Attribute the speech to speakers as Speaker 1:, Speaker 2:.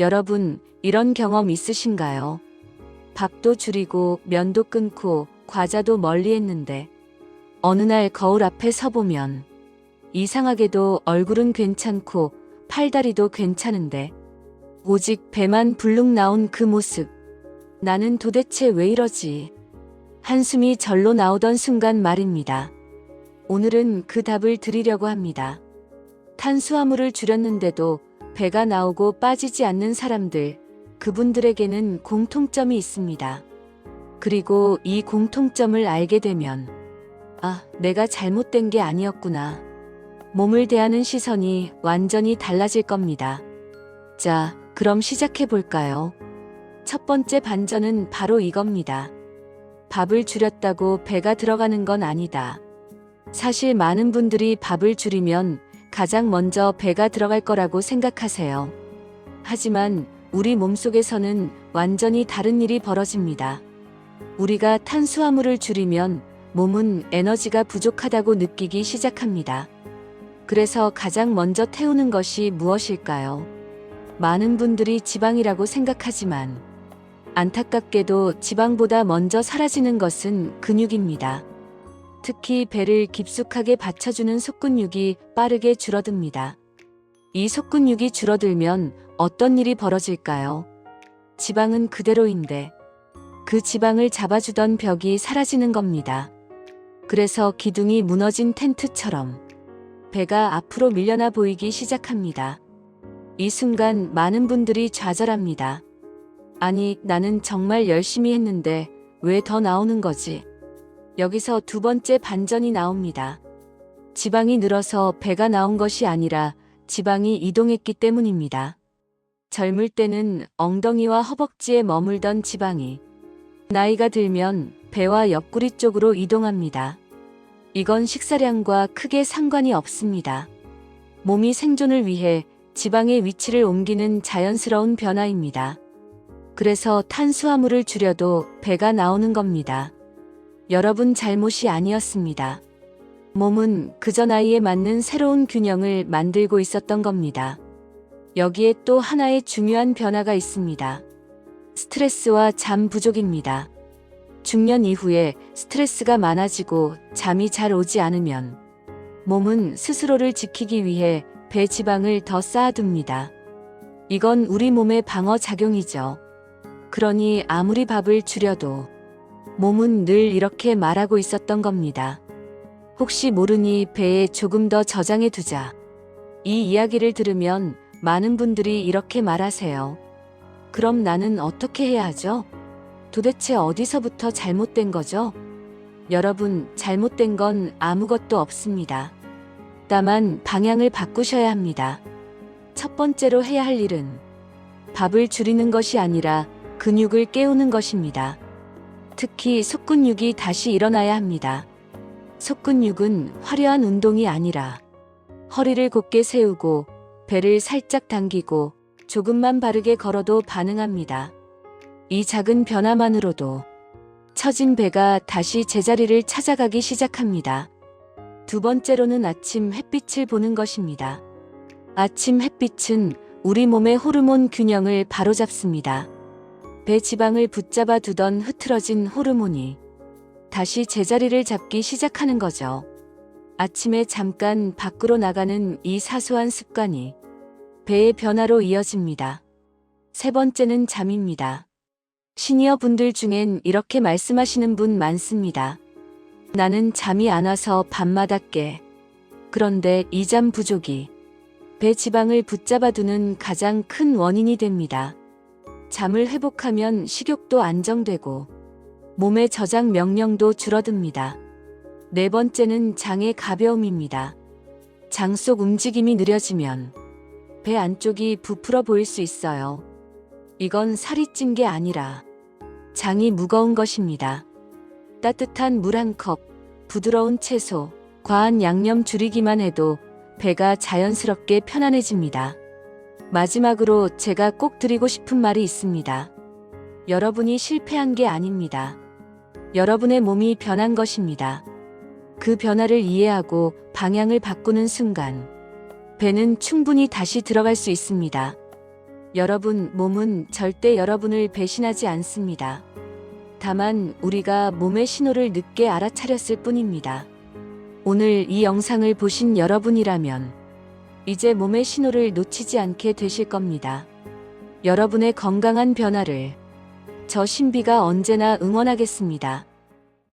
Speaker 1: 여러분, 이런 경험 있으신가요? 밥도 줄이고 면도 끊고 과자도 멀리 했는데 어느 날 거울 앞에 서보면 이상하게도 얼굴은 괜찮고 팔다리도 괜찮은데 오직 배만 불룩 나온 그 모습. 나는 도대체 왜 이러지? 한숨이 절로 나오던 순간 말입니다. 오늘은 그 답을 드리려고 합니다. 탄수화물을 줄였는데도 배가 나오고 빠지지 않는 사람들, 그분들에게는 공통점이 있습니다. 그리고 이 공통점을 알게 되면, 아, 내가 잘못된 게 아니었구나. 몸을 대하는 시선이 완전히 달라질 겁니다. 자, 그럼 시작해 볼까요? 첫 번째 반전은 바로 이겁니다. 밥을 줄였다고 배가 들어가는 건 아니다. 사실 많은 분들이 밥을 줄이면 가장 먼저 배가 들어갈 거라고 생각하세요. 하지만 우리 몸속에서는 완전히 다른 일이 벌어집니다. 우리가 탄수화물을 줄이면 몸은 에너지가 부족하다고 느끼기 시작합니다. 그래서 가장 먼저 태우는 것이 무엇일까요? 많은 분들이 지방이라고 생각하지만 안타깝게도 지방보다 먼저 사라지는 것은 근육입니다. 특히 배를 깊숙하게 받쳐주는 속근육이 빠르게 줄어듭니다. 이 속근육이 줄어들면 어떤 일이 벌어질까요? 지방은 그대로인데 그 지방을 잡아주던 벽이 사라지는 겁니다. 그래서 기둥이 무너진 텐트처럼 배가 앞으로 밀려나 보이기 시작합니다. 이 순간 많은 분들이 좌절합니다. 아니, 나는 정말 열심히 했는데 왜 더 나오는 거지? 여기서 두 번째 반전이 나옵니다. 지방이 늘어서 배가 나온 것이 아니라 지방이 이동했기 때문입니다. 젊을 때는 엉덩이와 허벅지에 머물던 지방이 나이가 들면 배와 옆구리 쪽으로 이동합니다. 이건 식사량과 크게 상관이 없습니다. 몸이 생존을 위해 지방의 위치를 옮기는 자연스러운 변화입니다. 그래서 탄수화물을 줄여도 배가 나오는 겁니다. 여러분 잘못이 아니었습니다. 몸은 그저 나이에 맞는 새로운 균형을 만들고 있었던 겁니다. 여기에 또 하나의 중요한 변화가 있습니다. 스트레스와 잠 부족입니다. 중년 이후에 스트레스가 많아지고 잠이 잘 오지 않으면 몸은 스스로를 지키기 위해 배 지방을 더 쌓아둡니다. 이건 우리 몸의 방어 작용이죠. 그러니 아무리 밥을 줄여도 몸은 늘 이렇게 말하고 있었던 겁니다. 혹시 모르니 배에 조금 더 저장해 두자. 이 이야기를 들으면 많은 분들이 이렇게 말하세요. 그럼 나는 어떻게 해야 하죠? 도대체 어디서부터 잘못된 거죠? 여러분, 잘못된 건 아무것도 없습니다. 다만 방향을 바꾸셔야 합니다. 첫 번째로 해야 할 일은 밥을 줄이는 것이 아니라 근육을 깨우는 것입니다. 특히 속근육이 다시 일어나야 합니다. 속근육은 화려한 운동이 아니라 허리를 곧게 세우고 배를 살짝 당기고 조금만 바르게 걸어도 반응합니다. 이 작은 변화만으로도 처진 배가 다시 제자리를 찾아가기 시작합니다. 두 번째로는 아침 햇빛을 보는 것입니다. 아침 햇빛은 우리 몸의 호르몬 균형을 바로잡습니다. 배 지방을 붙잡아 두던 흐트러진 호르몬이 다시 제자리를 잡기 시작하는 거죠. 아침에 잠깐 밖으로 나가는 이 사소한 습관이 배의 변화로 이어집니다. 세 번째는 잠입니다. 시니어 분들 중엔 이렇게 말씀하시는 분 많습니다. 나는 잠이 안 와서 밤마다 깨. 그런데 이 잠 부족이 배 지방을 붙잡아 두는 가장 큰 원인이 됩니다. 잠을 회복하면 식욕도 안정되고 몸의 저장 명령도 줄어듭니다. 네 번째는 장의 가벼움입니다. 장 속 움직임이 느려지면 배 안쪽이 부풀어 보일 수 있어요. 이건 살이 찐 게 아니라 장이 무거운 것입니다. 따뜻한 물 한 컵, 부드러운 채소, 과한 양념 줄이기만 해도 배가 자연스럽게 편안해집니다. 마지막으로 제가 꼭 드리고 싶은 말이 있습니다. 여러분이 실패한 게 아닙니다. 여러분의 몸이 변한 것입니다. 그 변화를 이해하고 방향을 바꾸는 순간, 배는 충분히 다시 들어갈 수 있습니다. 여러분 몸은 절대 여러분을 배신하지 않습니다. 다만 우리가 몸의 신호를 늦게 알아차렸을 뿐입니다. 오늘 이 영상을 보신 여러분이라면 이제 몸의 신호를 놓치지 않게 되실 겁니다. 여러분의 건강한 변화를 저 신비가 언제나 응원하겠습니다.